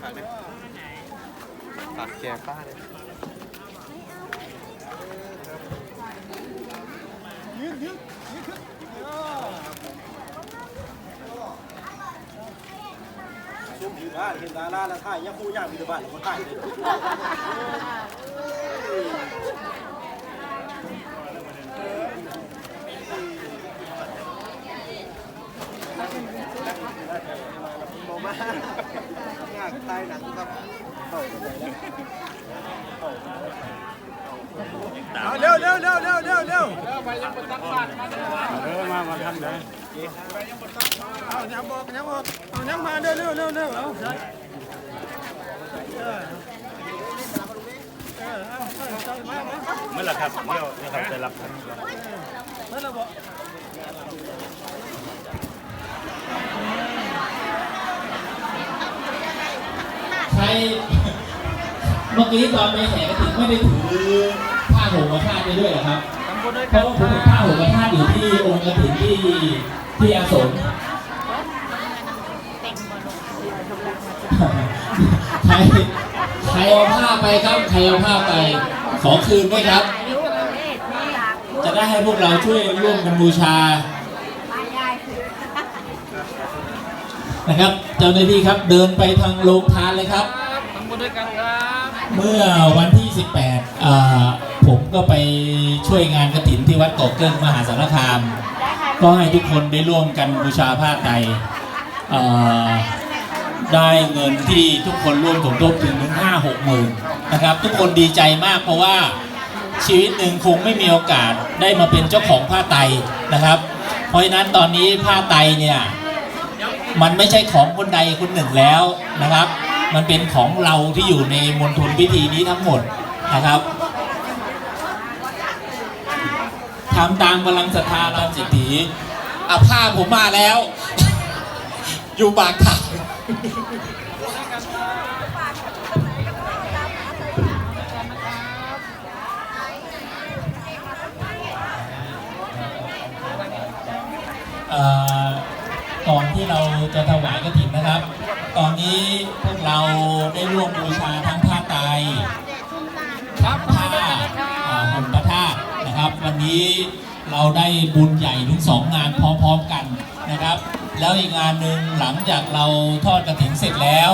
ฝากเลยฝากแกป้าเลยซุ่มอยู่บ้านเห็นดาราแล้วท่ายยังคู่ย่างมีแต่บ้านแล้วก็ท่ายเลย บอกอยากตายหนังครับเร็วเร็วเร็วเร็วเร็วเร็วเออมามาทำได้เอายังบอกยังบอกเอายังมาเร็วเร็วเร็วเร็วเอาเออเอาเอามามาเมื่อไหร่ครับเดี๋ยวเดี๋ยวเขาจะรับครับมาแล้วบอก เมื่อกี้ตอนไปแห่กระถิ่นไม่ได้ถือผ้าห่มมาคาดไปด้วยเหรอครับเพราะว่าผมเห็นผ้าห่มมาคาดอยู่ที่องค์กระถิ่นที่ที่อาสมใครใครเอาผ้าไปครับใครเอาผ้าไป ขอคืนด้วยครับ จะได้ให้พวกเราช่วยร่วมกันบูชานะครับเจ้าหน้าที่ครับเดินไปทางโรงทานเลยครับ ทำบุญด้วยกันครับ เมื่อวันที่ 18อ่าผมก็ไปช่วยงานกระถินที่วัดเกาะเกิ้งมหาสารคาม ก็ให้ทุกคนได้ร่วมกันบูชาผ้าไตรอ่าได้เงินที่ทุกคนร่วมสมทบถึงถึงห้าหกหมื่นนะครับ ทุกคนดีใจมากเพราะว่าชีวิตหนึ่งคงไม่มีโอกาสได้มาเป็นเจ้าของผ้าไตรนะครับ เพราะฉะนั้นตอนนี้ผ้าไตรเนี่ย มันไม่ใช่ของคนใดคนหนึ่งแล้วนะครับ มันเป็นของเราที่อยู่ในมณฑลพิธีนี้ทั้งหมดนะครับทำตามกำลังศรัทธาราชเศรษฐีอะผ้าผมมาแล้ว อยู่ปากทางก่อนที่เราจะถวายกฐินนะครับ ตอนนี้พวก เราได้ร่วมบูชาทั้งผ้าไตรครับทำผ้าบุญด้วยกันนะครับอ่าห่มพระธาตุนะครับ วันนี้เราได้บุญใหญ่ถึงสองงานพร้อมๆกันนะครับ แล้วอีกงานหนึ่งหลังจากเราทอดกระถิ่นเสร็จแล้ว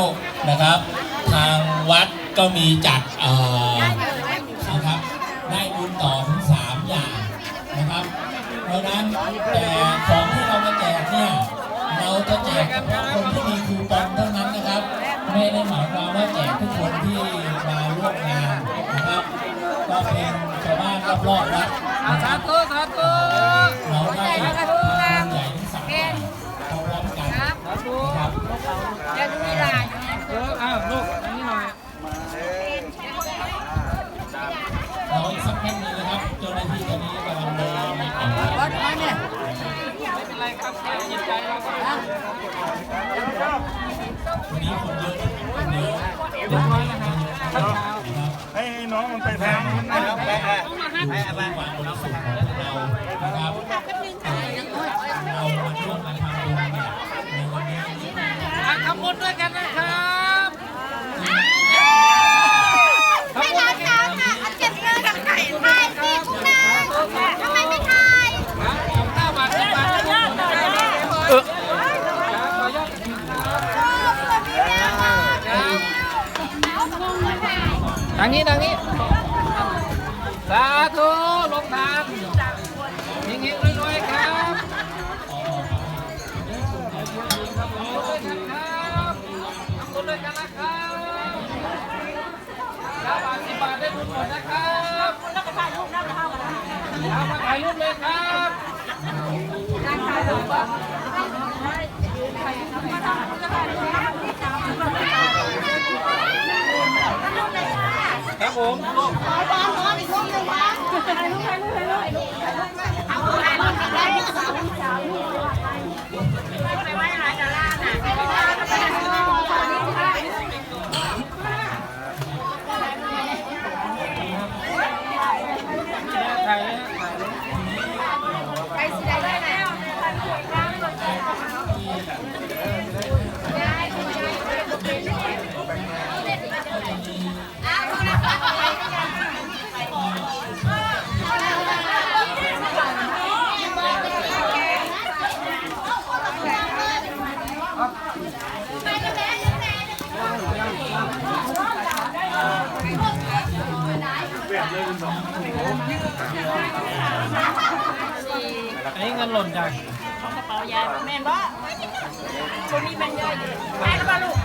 นะครับ ทางวัดก็มีจัดเอ่อนะครับได้บุญต่อถึงสามอย่างนะครับเพราะฉะนั้นแต่ของที่เรามาแจกเนี่ยเราจะแจกเฉพาะคนที่ รอบๆวัดอ่านะสาธุสาธุเราได้ทำบุญใหญ่ทั้งสามอย่งพร้อมกันสาธุนะครับยังมีลายเอออ้าวลูกอันนี้หน่อยเราอีกสักแป๊บนึงนะครับเจ้าหน้าที่ตอนนี้กำลังเดินมาเก็บรถมเนี่ยไม่เป็นไรครับแค่จิตใจเราก็วันนี้คนเยอะคนเยอะเต็มที่นะครับ น้องมันไปทางมันได้แล้วไปไปดูที่ความบริสุทธิ์ของเรานะครับเรามาร่วมกันทำบุญเนี่ยในวันนี้อะทำบุญด้วยกันนะครับทำ ไม่ บุญ รั ด้วย ก กัน เขาค่ะเอาเจ็บเงินกับไก่ทายสิคุณนายทำไมไม่ทาย ข้าวบาทสิบบาทให้ทุกคนนะครับเออขอยอด โอ้สวัสดีค่ะ ทางนี้ทางนี้สาธุลงทานยิงเฮงรวยๆครับทำบุญด้วยกันนะครับข้าวบาทสิบบาทได้บุญหมดนะครับแล้วก็ถ่ายรูปนะมาถ่ายรูปเลยครับ ครับผมถ่าย หล่นจังกระเป๋ายายแม่นบ่คนนี้แม่นย่อยไปแล้วป่ะลูก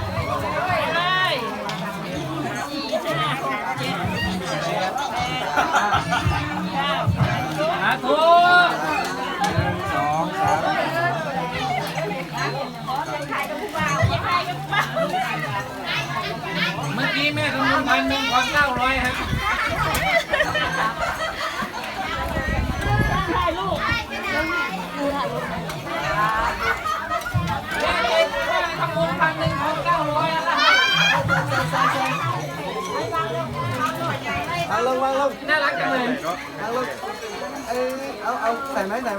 เลยสี่ห้าหกเจ็ดแปดเก้าสาธุเมื่อกี้แม่คำนวณพันหนึ่งขอเก้าร้อยฮะเย้เย้ทำบุญพันหนึ่งของเก้าร้อยอะไรเอาลงมาลงน่ารัก จังเลยเอาลงเอ้ยเอาเอาใส่ไหมใ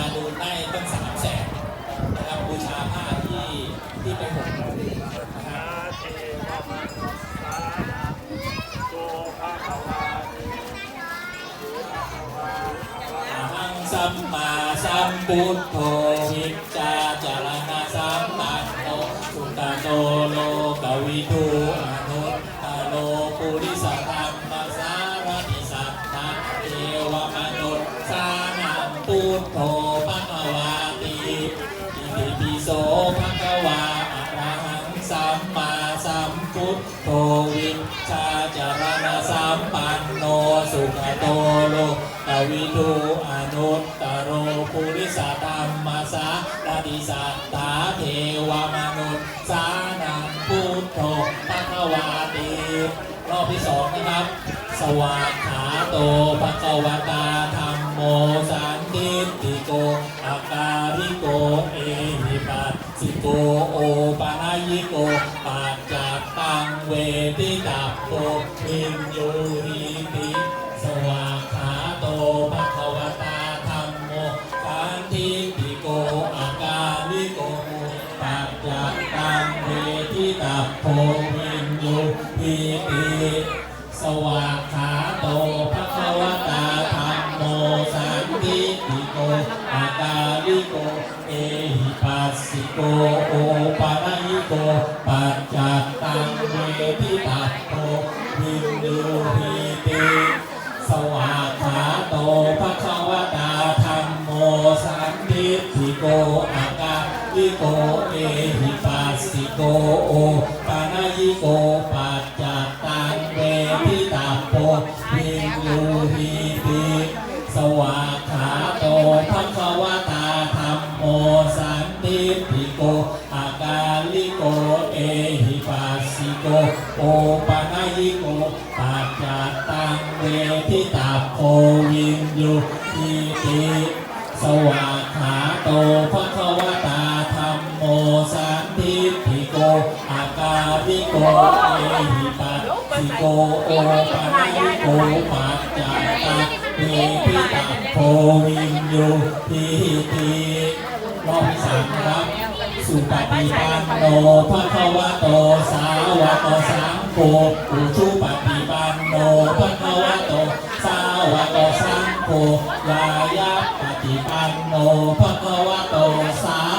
ายพระธาดูนได้ตั้งสามแสนนะครับบูชาผ้าที่ที่ไปห่มนะครับสัมมาสัมพุทโธวิจจาจารณะสัมปันโนสุตโตโลกวิทูอนุตตโลปุริสธร วิจจาจารณะสัมปันโนสุขโตโลกวิทูอนุตตโรปุริสธรรมสารติสัทธาเทวมนุษย์สานังพุทโธภะคะวาติรอบที่สองนะครับ สวากขาโตภะคะวตาธรรมโมสันติติโกอาการิโกเอหิปัสสิโกโอปะนายิโก งเวทิตาโกมินยูหิติสวากขาโตภะคะวตาธรรมโมสันติติโกอาการิโกปัจจัตตังเวทิตาโกมินยูหิติสวากขาโตภะคะวตาธรรมโมสันติติโกอาการิโก เอหิปัสสิโก โอปะระยิโก ปัจจัตตัง เวทิตาโตวินยูหิติสวาขาโตภะคะวตาธรรมโมสันติติโกอาการิโกเอหิปัสสิโกโอปานายิโกป วากขาโตภะคะวตาธรรมโมสันติติโกอาการิโกเอหิปัสสิโกโอปะนายิโกปัจจตตังเวทิตาโพวินยูหิติรอบที่สามครับสุปฏิปันโนภะคะวะโตสาวกสังโฆอุชุปฏิปันโนภะคะวะโตสาวกสังโฆยายาปฏิปันโน ภะคะวะโตสา